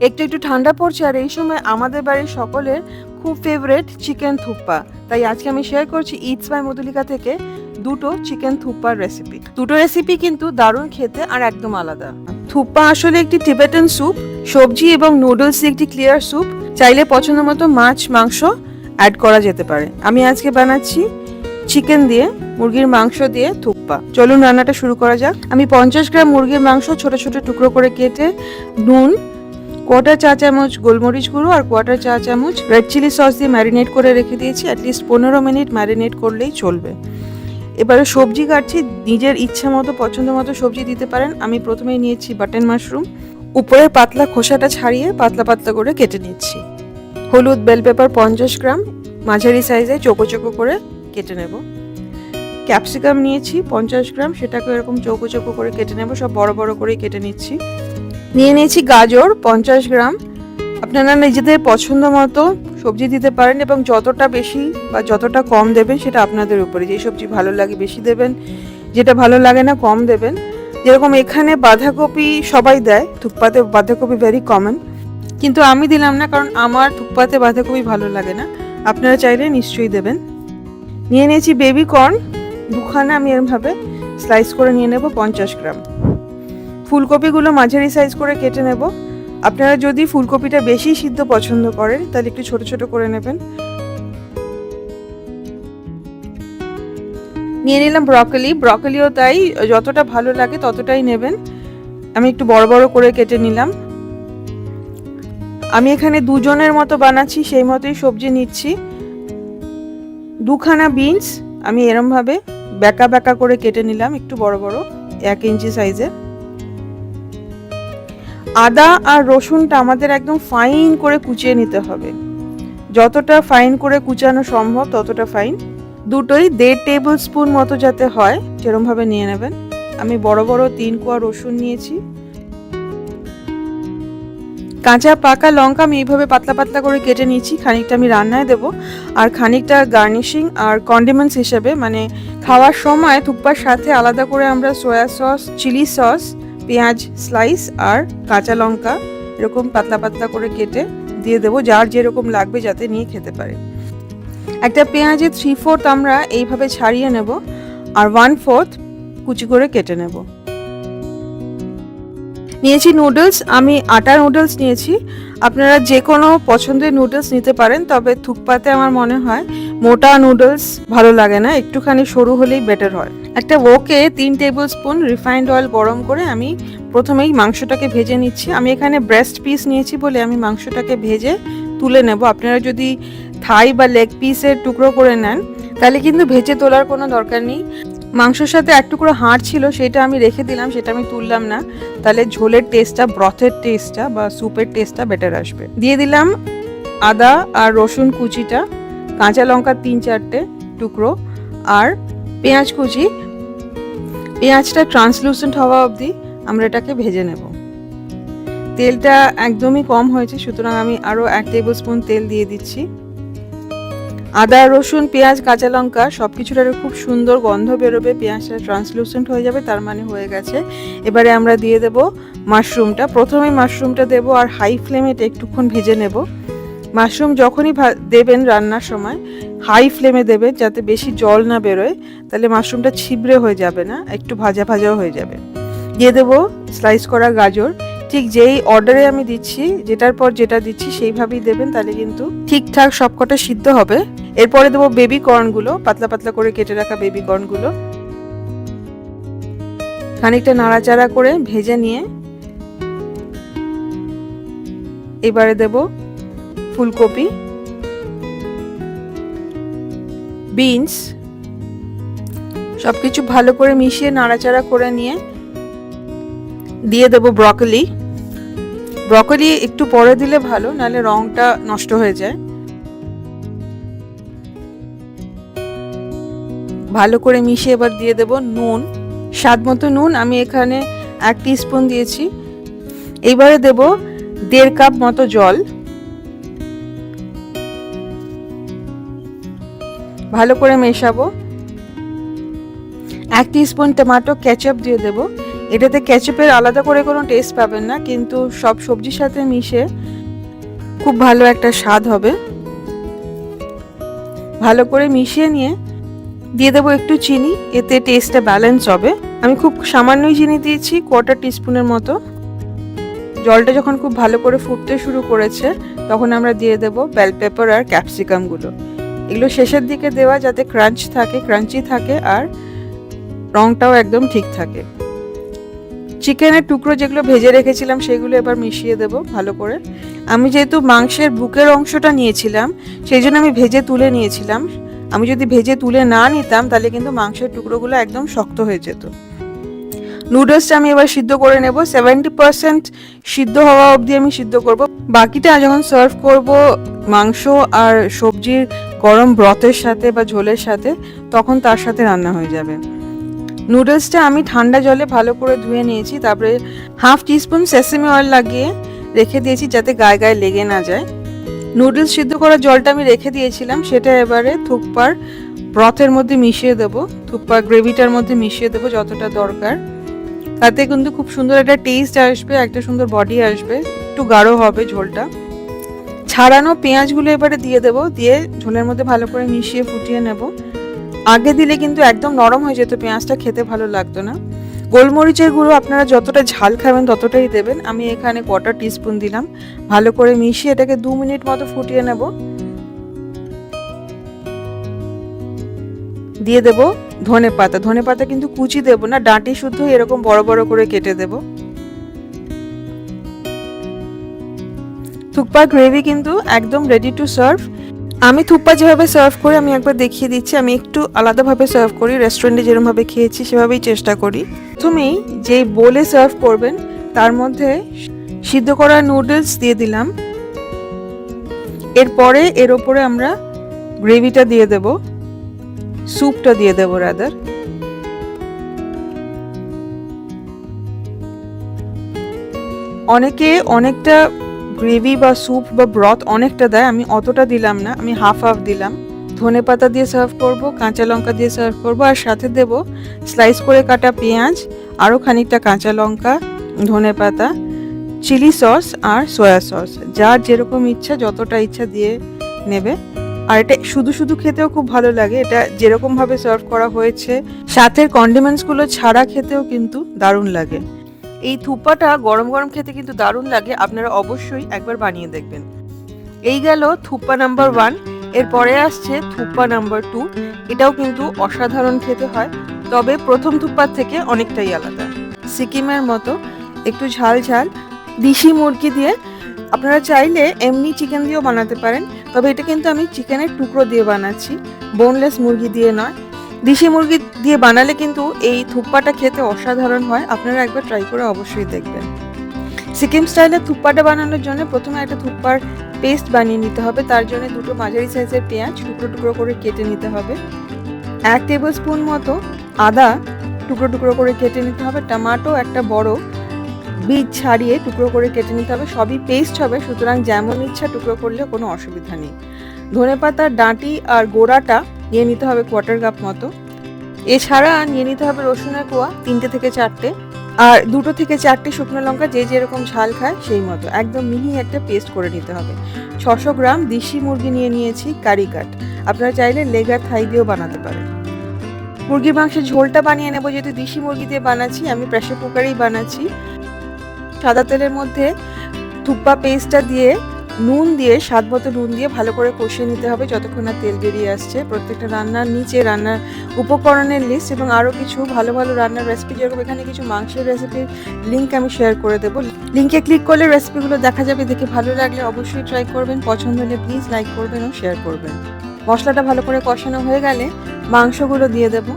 একটু একটু ঠান্ডা পড়ছে আর এই সময় আমাদের বাড়ির সকলের খুব ফেভারেট চিকেন থুপ্পা তাই আজকে আমি শেয়ার করছি ইটস বাই মধুলিকা থেকে দুটো চিকেন থুপ্পার রেসিপি দুটো রেসিপি কিন্তু দারুণ খেতে আর একদম আলাদা। থুপ্পা আসলে একটি টিবেটান স্যুপ সবজি এবং নুডলস একটি ক্লিয়ার স্যুপ চাইলে পছন্দ মতো মাছ, মাংস অ্যাড করা যেতে পারে। আমি আজকে বানাচ্ছি চিকেন দিয়ে, মুরগির মাংস দিয়ে থুপ্পা চলুন রান্নাটা শুরু করা যাক। আমি পঞ্চাশ গ্রাম মুরগির মাংস ছোট ছোট টুকরো করে কেটে নুন কোয়ার্টার চা চামচ গোলমরিচ গুঁড়ো আর কোয়াটার চা চামচ রেড চিলি সস দিয়ে ম্যারিনেট করে রেখে দিয়েছি অ্যাটলিস্ট পনেরো মিনিট ম্যারিনেট করলেই চলবে। এবারে সবজি কাটছি, নিজের ইচ্ছা মতো, পছন্দ মতো সবজি দিতে পারেন। আমি প্রথমেই নিয়েছি বাটন মাশরুম উপরের পাতলা খোসাটা ছাড়িয়ে পাতলা পাতলা করে কেটে নিচ্ছি। হলুদ বেল পেপার পঞ্চাশ গ্রাম, মাঝারি সাইজে চোকো চোকো করে কেটে নেব। ক্যাপসিকাম নিয়েছি পঞ্চাশ গ্রাম সেটাকে এরকম চৌকো চৌকো করে কেটে নেব, সব বড় বড় করে কেটে নিচ্ছি। নিয়ে নিয়েছি গাজর, পঞ্চাশ গ্রাম। আপনারা নিজেদের পছন্দ মতো সবজি দিতে পারেন এবং যতটা বেশি বা যতটা কম দেবেন সেটা আপনাদের উপরে। যেই সবজি ভালো লাগে বেশি দেবেন, যেটা ভালো লাগে না কম দেবেন। যেরকম এখানে বাঁধাকপি সবাই দেয়, থুকপাতে বাঁধাকপি ভেরি কমন কিন্তু আমি দিলাম না কারণ আমার থুকপাতে বাঁধাকপি ভালো লাগে না। আপনারা চাইলে নিশ্চয়ই দেবেন। নিয়ে নিয়েছি বেবি কর্ন দুখানা আমি এরমভাবে স্লাইস করে নিয়ে নেব পঞ্চাশ গ্রাম। ফুলকপিগুলো মাঝারি সাইজ করে কেটে নেব। আপনারা যদি ফুলকপিটা বেশি সিদ্ধ পছন্দ করেন, তাহলে একটু ছোট ছোট করে নেবেন। নিয়ে নিলাম ব্রকলি ব্রকলিও তাই যতটা ভালো লাগে ততটাই নেবেন। আমি একটু বড় বড় করে কেটে নিলাম। আমি এখানে দুজনের মতো বানাচ্ছি, সেই মতোই সবজি নিচ্ছি। দুখানা বিনস আমি এরমভাবে ব্যাকা ব্যাকা করে কেটে নিলাম, একটু বড় বড়, এক ইঞ্চি সাইজের আদা আর রসুনটা আমাদের একদম ফাইন করে কুচিয়ে নিতে হবে। যতটা ফাইন করে কুচানো সম্ভব, ততটা ফাইন দুটোই দেড় টেবিল স্পুন মতো যাতে হয়, সেরমভাবে নিয়ে নেবেন। আমি বড় বড় তিন কোয়া রসুন নিয়েছি। কাঁচা পাকা লঙ্কা আমি এইভাবে পাতলা পাতলা করে কেটে নিয়েছি, খানিকটা আমি রান্নায় দেব। আর খানিকটা গার্নিশিং আর কন্ডিমেন্টস হিসেবে মানে খাওয়ার সময় থুপ্পার সাথে আলাদা করে আমরা সয়া সস চিলি সস পেঁয়াজ স্লাইস আর কাঁচা লঙ্কা এরকম পাতলা পাতলা করে কেটে দিয়ে দেবো, যার যেরকম লাগবে যাতে নিয়ে খেতে পারে। একটা পেঁয়াজের থ্রি ফোর্থ আমরা এইভাবে ছাড়িয়ে নেব আর ওয়ান ফোর্থ কুচি করে কেটে নেব। নিয়েছি নুডলস আমি আটা নুডলস নিয়েছি। আপনারা যে কোনো পছন্দের নুডলস নিতে পারেন, তবে থুকপাতে আমার মনে হয় মোটা নুডলস ভালো লাগে না, একটুখানি সরু হলেই বেটার হয়। একটা ওকে তিন টেবিল স্পুন রিফাইন্ড অয়েল গরম করে আমি প্রথমেই মাংসটাকে ভেজে নিচ্ছি। আমি এখানে ব্রেস্ট পিস নিয়েছি বলে আমি মাংসটাকে ভেজে তুলে নেব। আপনারা যদি থাই বা লেগ পিসের টুকরো করে নেন, তাহলে কিন্তু ভেজে তোলার কোনো দরকার নেই। মাংসের সাথে এক টুকরো হাড় ছিল, সেটা আমি রেখে দিলাম, সেটা আমি তুললাম না। তাহলে ঝোলের টেস্টটা ব্রথের টেস্টটা বা স্যুপের টেস্টটা বেটার আসবে। দিয়ে দিলাম আদা আর রসুন কুচিটা, কাঁচা লঙ্কা তিন চারটে টুকরো, আর পেঁয়াজ কুচি। পেঁয়াজটা ট্রান্সলুসেন্ট হওয়া অবধি আমরা এটাকে ভেজে নেব। তেলটা একদমই কম হয়েছে, সুতরাং আমি আরও এক টেবিল স্পুন তেল দিয়ে দিচ্ছি। আদা, রসুন, পেঁয়াজ, কাঁচা লঙ্কা সব একটা খুব সুন্দর গন্ধ বেরোবে, পেঁয়াজটা ট্রান্সলুসেন্ট হয়ে যাবে, তার মানে হয়ে গেছে। এবারে আমরা দিয়ে দেব মাশরুমটা প্রথমে মাশরুমটা দেব আর হাই ফ্লেমে এটা একটুক্ষণ ভেজে নেব। মাশরুম যখনই দেবেন রান্নার সময় হাই ফ্লেমে দেবেন যাতে বেশি জল না বেরোয়, তাহলে মাশরুমটা ছিবড়ে হয়ে যাবে না, একটু ভাজা ভাজাও হয়ে যাবে। দিয়ে দেবো স্লাইস করা গাজর। ঠিক যেই অর্ডারে আমি দিচ্ছি, যেটার পর যেটা দিচ্ছি সেইভাবেই দেবেন, তাহলে কিন্তু ঠিকঠাক সবকটা সিদ্ধ হবে। এরপরে দেবো বেবি কর্নগুলো পাতলা পাতলা করে কেটে রাখা বেবি কর্নগুলো খানিকটা নাড়াচাড়া করে ভেজে নিয়ে এবারে দেব ফুলকপি বিনস সবকিছু ভালো করে মিশিয়ে নাড়াচাড়া করে নিয়ে দিয়ে দেব ব্রকলি ব্রকলি একটু পরে দিলে ভালো, নাহলে রংটা নষ্ট হয়ে যায়। ভালো করে মিশিয়ে এবার দিয়ে দেব নুন। স্বাদ মতো নুন আমি এখানে এক স্পুন দিয়েছি। এইবারে দেব দেড় কাপ মতো জল। ভালো করে মেশাবো। এক স্পুন টমেটো কেচাপ দিয়ে দেবো। এটাতে ক্যাচআপের আলাদা করে কোনো টেস্ট পাবেন না, কিন্তু সব সবজির সাথে মিশে খুব ভালো একটা স্বাদ হবে। ভালো করে মিশিয়ে নিয়ে দিয়ে দেবো একটু চিনি, এতে টেস্টটা ব্যালেন্স হবে। আমি খুব সামান্যই চিনি দিয়েছি কোয়ার্টার টিস্পুনের মতো। জলটা যখন খুব ভালো করে ফুটতে শুরু করেছে, তখন আমরা দিয়ে দেবো বেল পেপার আর ক্যাপসিকামগুলো এগুলো শেষের দিকে দেওয়া যাতে ক্রাঞ্চ থাকে ক্রাঞ্চি থাকে, আর রংটাও একদম ঠিক থাকে। চিকেনের টুকরো যেগুলো ভেজে রেখেছিলাম, সেগুলো এবার মিশিয়ে দেব ভালো করে। আমি যেহেতু মাংসের বুকের অংশটা নিয়েছিলাম, সেই জন্য আমি ভেজে তুলে নিয়েছিলাম। আমি যদি ভেজে তুলে না নিতাম, তাহলে কিন্তু মাংসের টুকরোগুলো একদম শক্ত হয়ে যেত। নুডলসটা আমি এবার সিদ্ধ করে নেব। সেভেন্টি পার্সেন্ট সিদ্ধ হওয়া অবধি আমি সিদ্ধ করব। বাকিটা যখন সার্ভ করব মাংস আর সবজির গরম ব্রথের সাথে বা ঝোলের সাথে, তখন তার সাথে রান্না হয়ে যাবে। নুডলসটা আমি ঠান্ডা জলে ভালো করে ধুয়ে নিয়েছি। তারপরে হাফ টিস্পুন সেসেমি অয়েল লাগিয়ে রেখে দিয়েছি যাতে গায়ে গায়ে লেগে না যায়। নুডলস সিদ্ধ করা জলটা আমি রেখে দিয়েছিলাম, সেটা এবারে থুকপার ব্রথের মধ্যে মিশিয়ে দেবো, থুকপার গ্রেভিটার মধ্যে মিশিয়ে দেবো যতটা দরকার। তাতে কিন্তু খুব সুন্দর একটা টেস্ট আসবে, একটা সুন্দর বডি আসবে, একটু গাঢ় হবে ঝোলটা। ছাড়ানো পেঁয়াজগুলো এবারে দিয়ে দেবো, দিয়ে ঝোলের মধ্যে ভালো করে মিশিয়ে ফুটিয়ে নেব। আগে দিলে কিন্তু একদম নরম হয়ে যেত, পেঁয়াজটা খেতে ভালো লাগতো না। গোলমরিচের গুঁড়ো আপনারা যতটা ঝাল খাবেন ততটাই দেবেন। আমি এখানে কোয়ার্টার টিস্পুন দিলাম। ভালো করে মিশিয়ে এটাকে দু মিনিট মতো ফুটিয়ে নেব। দিয়ে দেব ধনে পাতা। ধনে পাতা কিন্তু কুচি দেব না, ডাঁটি শুদ্ধ এরকম বড় বড় করে কেটে দেব। থুকপা গ্রেভি কিন্তু একদম রেডি টু সার্ভ আমি থুপ্পা যেভাবে সার্ভ করি, আমি একবার দেখিয়ে দিচ্ছি। আমি একটু আলাদাভাবে সার্ভ করি রেস্টুরেন্টে যেরকমভাবে খেয়েছি, সেভাবেই চেষ্টা করি। প্রথমেই যেই বোলে সার্ভ করবেন, তার মধ্যে সিদ্ধ করা নুডলস দিয়ে দিলাম। এরপরে এর ওপরে আমরা গ্রেভিটা দিয়ে দেব। স্যুপটা দিয়ে দেব রাদার অনেকে অনেকটা গ্রেভি বা স্যুপ বা ব্রথ অনেকটা দেয়, আমি অতটা দিলাম না, আমি হাফ হাফ দিলাম। ধনে পাতা দিয়ে সার্ভ করব, কাঁচা লঙ্কা দিয়ে সার্ভ করব, আর সাথে দেব স্লাইস করে কাটা পেঁয়াজ, আরও খানিকটা কাঁচা লঙ্কা, ধনে পাতা চিলি সস আর সয়া সস যার যেরকম ইচ্ছা, যতটা ইচ্ছা দিয়ে নেবে। আর এটা শুধু শুধু খেতেও খুব ভালো লাগে, এটা যেরকমভাবে সার্ভ করা হয়েছে। সাথের কন্ডিমেন্টসগুলো ছাড়া খেতেও কিন্তু দারুণ লাগে। এই থুপ্পাটা গরম গরম খেতে কিন্তু দারুণ লাগে, আপনারা অবশ্যই একবার বানিয়ে দেখবেন। এই গেল থুপ্পা নাম্বার ওয়ান, এরপরে আসছে থুপ্পা নাম্বার টু, এটাও কিন্তু অসাধারণ খেতে হয়, তবে প্রথম থুপ্পার থেকে অনেকটাই আলাদা। সিকিমের মতো একটু ঝাল ঝাল, দিশি মুরগি দিয়ে আপনারা চাইলে এমনি চিকেন দিয়েও বানাতে পারেন, তবে এটা কিন্তু আমি চিকেনের টুকরো দিয়ে বানাচ্ছি বোনলেস মুরগি দিয়ে নয়। দেশি মুরগি দিয়ে বানালে কিন্তু এই থুপ্পাটা খেতে অসাধারণ হয়। আপনারা একবার ট্রাই করে অবশ্যই দেখবেন। সিকিম স্টাইলে থুপ্পাটা বানানোর জন্য প্রথমে একটা থুপ্পার পেস্ট বানিয়ে নিতে হবে। তার জন্য দুটো মাঝারি সাইজের পেঁয়াজ টুকরো টুকরো করে কেটে নিতে হবে। এক টেবিল স্পুন মতো আদা টুকরো টুকরো করে কেটে নিতে হবে। টমাটো একটা বড় বীজ ছাড়িয়ে টুকরো করে কেটে নিতে হবে। সবই পেস্ট হবে, সুতরাং যেমন ইচ্ছা টুকরো করলে কোনো অসুবিধা নেই। ধনে পাতার ডাঁটি আর গোড়াটা নিয়ে নিতে হবে কোয়ার্টার কাপ মতো। এছাড়া নিয়ে নিতে হবে রসুনের কোয়া তিনটে থেকে চারটে। আর দুটো থেকে চারটে শুকনো লঙ্কা যে যেরকম ঝাল খায় সেই মতো। একদম মিহি একটা পেস্ট করে নিতে হবে। ছশো গ্রাম দেশি মুরগি নিয়ে নিয়েছি কারি কাট। আপনারা চাইলে লেগার থাই দিয়েও বানাতে পারেন। মুরগির মাংসের ঝোলটা বানিয়ে নেব যেহেতু দেশি মুরগি দিয়ে বানাচ্ছি, আমি প্রেশার কুকারেই বানাচ্ছি। সাদা তেলের মধ্যে থুপ্পা পেস্টটা দিয়ে নুন দিয়ে, স্বাদ মতো নুন দিয়ে ভালো করে কষিয়ে নিতে হবে যতক্ষণ না তেল বেরিয়ে আসছে। প্রত্যেকটা রান্নার নিচে রান্নার উপকরণের লিস্ট এবং আরও কিছু ভালো ভালো রান্নার রেসিপি যেরকম এখানে কিছু মাংসের রেসিপির লিঙ্ক আমি শেয়ার করে দেবো। লিঙ্কে ক্লিক করলে রেসিপিগুলো দেখা যাবে, দেখে ভালো লাগলে অবশ্যই ট্রাই করবেন। পছন্দ হলে প্লিজ লাইক করবেন ও শেয়ার করবেন। মশলাটা ভালো করে কষানো হয়ে গেলে মাংসগুলো দিয়ে দেবো।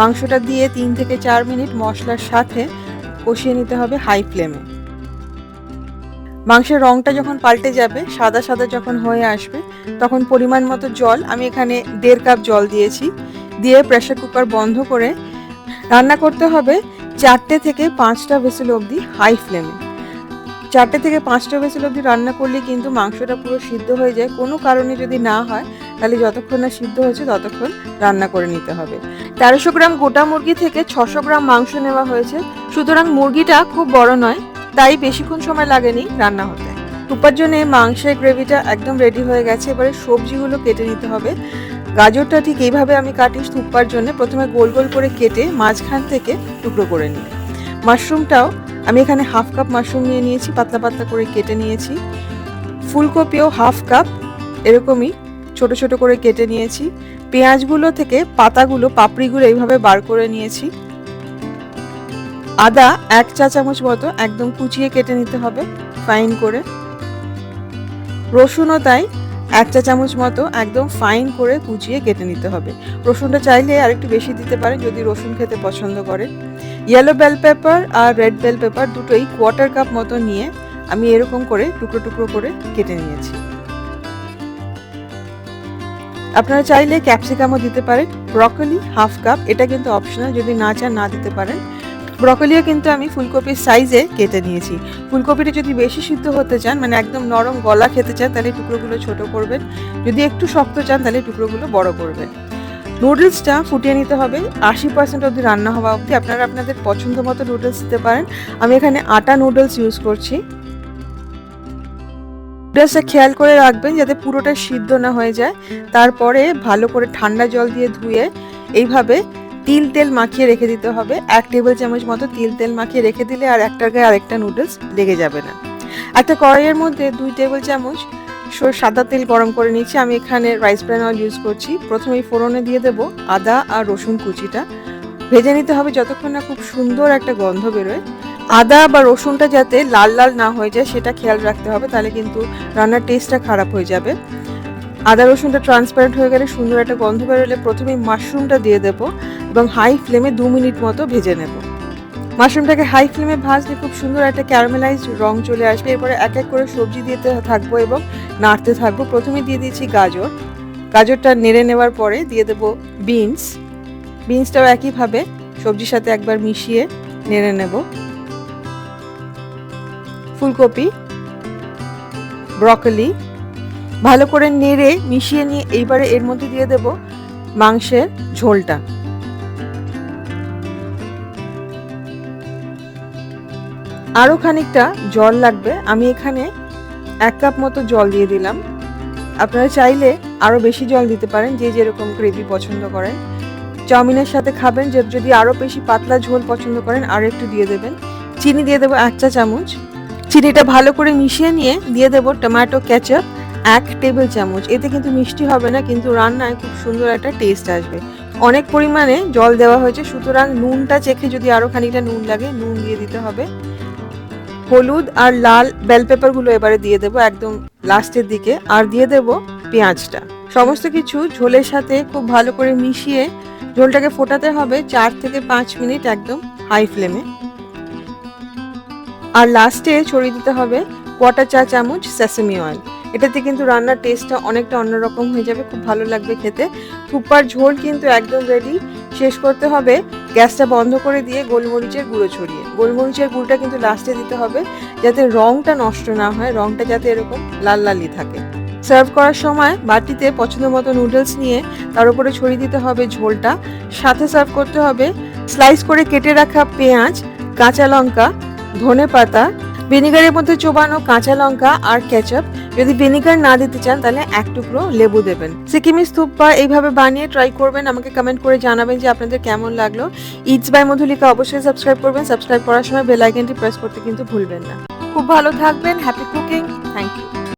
মাংসটা দিয়ে তিন থেকে চার মিনিট মশলার সাথে কষিয়ে নিতে হবে হাই ফ্লেমে মাংসের রংটা যখন পাল্টে যাবে, সাদা সাদা যখন হয়ে আসবে, তখন পরিমাণ মতো জল, আমি এখানে দেড় কাপ জল দিয়েছি। দিয়ে প্রেশার কুকার বন্ধ করে রান্না করতে হবে চারটে থেকে পাঁচটা ভেসেল অবধি হাই ফ্লেমে। চারটে থেকে পাঁচটা বেসেল অবধি রান্না করলে কিন্তু মাংসটা পুরো সিদ্ধ হয়ে যায়। কোনো কারণে যদি না হয়, তাহলে যতক্ষণ না সিদ্ধ হয়েছে, ততক্ষণ রান্না করে নিতে হবে। তেরোশো গ্রাম গোটা মুরগি থেকে ছশো গ্রাম মাংস নেওয়া হয়েছে। সুতরাং মুরগিটা খুব বড় নয় তাই বেশিক্ষণ সময় লাগেনি রান্না হতে। টুপার জন্য মাংসের গ্রেভিটা একদম রেডি হয়ে গেছে। এবারে সবজিগুলো কেটে নিতে হবে। গাজরটা ঠিক এইভাবে আমি কাটি থুপ্পার জন্য প্রথমে গোল গোল করে কেটে মাঝখান থেকে টুকরো করে নিই। মাশরুমটাও আমি এখানে হাফ কাপ মাশরুম নিয়ে নিয়েছি, পাতলা পাতলা করে কেটে নিয়েছি। ফুলকপিও হাফ কাপ এরকমই ছোট ছোট করে কেটে নিয়েছি। পেঁয়াজগুলো থেকে পাতাগুলো, পাপড়িগুলো এইভাবে বার করে নিয়েছি। আদা এক চা চামচ মতো একদম কুচিয়ে কেটে নিতে হবে ফাইন করে। রসুনও তাই এক চা চামচ মতো একদম ফাইন করে কুচিয়ে কেটে নিতে হবে। রসুনটা চাইলে আর একটু বেশি দিতে পারেন যদি রসুন খেতে পছন্দ করেন ইয়েলো বেল পেপার আর রেড বেল পেপার দুটোই কোয়ার্টার কাপ মতো নিয়ে আমি এরকম করে টুকরো টুকরো করে কেটে নিয়েছি। আপনারা চাইলে ক্যাপসিকামও দিতে পারেন। ব্রকলি হাফ কাপ এটা কিন্তু অপশনাল যদি না চান না দিতে পারেন। ব্রকলিও কিন্তু আমি ফুলকপির সাইজে কেটে নিয়েছি। ফুলকপিটা যদি বেশি সিদ্ধ হতে চান মানে একদম নরম গলা খেতে চান, তাহলে টুকরোগুলো ছোট করবেন। যদি একটু শক্ত চান, তাহলে টুকরোগুলো বড় করবেন। নুডলসটা ফুটিয়ে নিতে হবে। আশি পার্সেন্ট অবধি রান্না হওয়া অবধি আপনারা আপনাদের পছন্দ মতো নুডলস দিতে পারেন। আমি এখানে আটা নুডলস ইউজ করছি। নুডলসটা খেয়াল করে রাখবেন যাতে পুরোটা সিদ্ধ না হয়ে যায়। তারপরে ভালো করে ঠান্ডা জল দিয়ে ধুয়ে এইভাবে তিল তেল মাখিয়ে রেখে দিতে হবে। এক টেবিল চামচ মতো তিল তেল মাখিয়ে রেখে দিলে আর একটার গায়ে আরেকটা নুডলস লেগে যাবে না। একটা কড়াইয়ের মধ্যে দুই টেবিল চামচ সাদা তেল গরম করে নিচ্ছি আমি এখানে রাইস ব্র্যান অয়েল ইউজ করছি। প্রথমে ফোড়নে দিয়ে দেব আদা আর রসুন কুচিটা। ভেজে নিতে হবে যতক্ষণ না খুব সুন্দর একটা গন্ধ বেরোয়। আদা বা রসুনটা যাতে লাল লাল না হয়ে যায় সেটা খেয়াল রাখতে হবে, তাহলে কিন্তু রান্নার টেস্টটা খারাপ হয়ে যাবে। আদা রসুনটা ট্রান্সপারেন্ট হয়ে গেলে সুন্দর একটা গন্ধ বেরোলে প্রথমে মাশরুমটা দিয়ে দেব এবং হাই ফ্লেমে দু মিনিট মতো ভেজে নেব। মাশরুমটাকে হাই ফ্লেমে ভাজলে খুব সুন্দর একটা ক্যারামেলাইজ রং চলে আসবে। এরপরে এক এক করে সবজি দিতে থাকব এবং নাড়তে থাকব। প্রথমে দিয়ে দিয়েছি গাজর। গাজরটা নেড়ে নেওয়ার পরে দিয়ে দেবো বিনস বিনসটাও একইভাবে সবজির সাথে একবার মিশিয়ে নেড়ে নেব। ফুলকপি ব্রকলি ভালো করে নেড়ে মিশিয়ে নিয়ে এইবারে এর মধ্যে দিয়ে দেব মাংসের ঝোলটা। আরও খানিকটা জল লাগবে, আমি এখানে এক কাপ মতো জল দিয়ে দিলাম। আপনারা চাইলে আরও বেশি জল দিতে পারেন, যে যেরকম গ্রেভি পছন্দ করেন। চাউমিনের সাথে খাবেন, যে যদি আরও বেশি পাতলা ঝোল পছন্দ করেন, আর একটু দিয়ে দেবেন। চিনি দিয়ে দেবো এক চা চামচ। চিনিটা ভালো করে মিশিয়ে নিয়ে দিয়ে দেবো টমেটো, কেচাপ এক টেবিল চামচ। এতে কিন্তু মিষ্টি হবে না, কিন্তু রান্নায় খুব সুন্দর একটা টেস্ট আসবে। অনেক পরিমাণে জল দেওয়া হয়েছে, সুতরাং নুনটা চেখে যদি আরও খানিকটা নুন লাগে, নুন দিয়ে দিতে হবে। হলুদ আর লাল বেল পেপারগুলো এবারে দিয়ে দেবো একদম লাস্টের দিকে, আর দিয়ে দেব পেঁয়াজটা। সমস্ত কিছু ঝোলের সাথে খুব ভালো করে মিশিয়ে ঝোলটাকে ফোটাতে হবে চার থেকে পাঁচ মিনিট একদম হাই ফ্লেমে আর লাস্টে ছড়িয়ে দিতে হবে কটা চা চামচ সেসেমি অয়েল এটাতে কিন্তু রান্নার টেস্টটা অনেকটা অন্যরকম হয়ে যাবে, খুব ভালো লাগবে খেতে। থুপ্পার ঝোল কিন্তু একদম রেডি শেষ করতে হবে গ্যাসটা বন্ধ করে দিয়ে গোলমরিচের গুঁড়ো ছড়িয়ে। গোলমরিচের গুঁড়োটা কিন্তু লাস্টে দিতে হবে যাতে রংটা নষ্ট না হয়, রংটা যাতে এরকম লাল লালই থাকে। সার্ভ করার সময় বাটিতে পছন্দ মতো নুডলস নিয়ে তার উপরে ছড়িয়ে দিতে হবে ঝোলটা। সাথে সার্ভ করতে হবে স্লাইস করে কেটে রাখা পেঁয়াজ, কাঁচা লঙ্কা ধনে পাতা ভিনিগারের মধ্যে চোবানো কাঁচা লঙ্কা আর কেচাপ যদি ভিনিগার না দিতে চান, তাহলে এক টুকরো লেবু দেবেন। সিকিমি স্তূপা এইভাবে বানিয়ে ট্রাই করবেন, আমাকে কমেন্ট করে জানাবেন যে আপনাদের কেমন লাগল। ইটস বাই মধুলিকা অবশ্যই সাবস্ক্রাইব করবেন। সাবস্ক্রাইব করার সময় বেল আইকনটি প্রেস করতে কিন্তু ভুলবেন না। খুব ভালো থাকবেন হ্যাপি কুকিং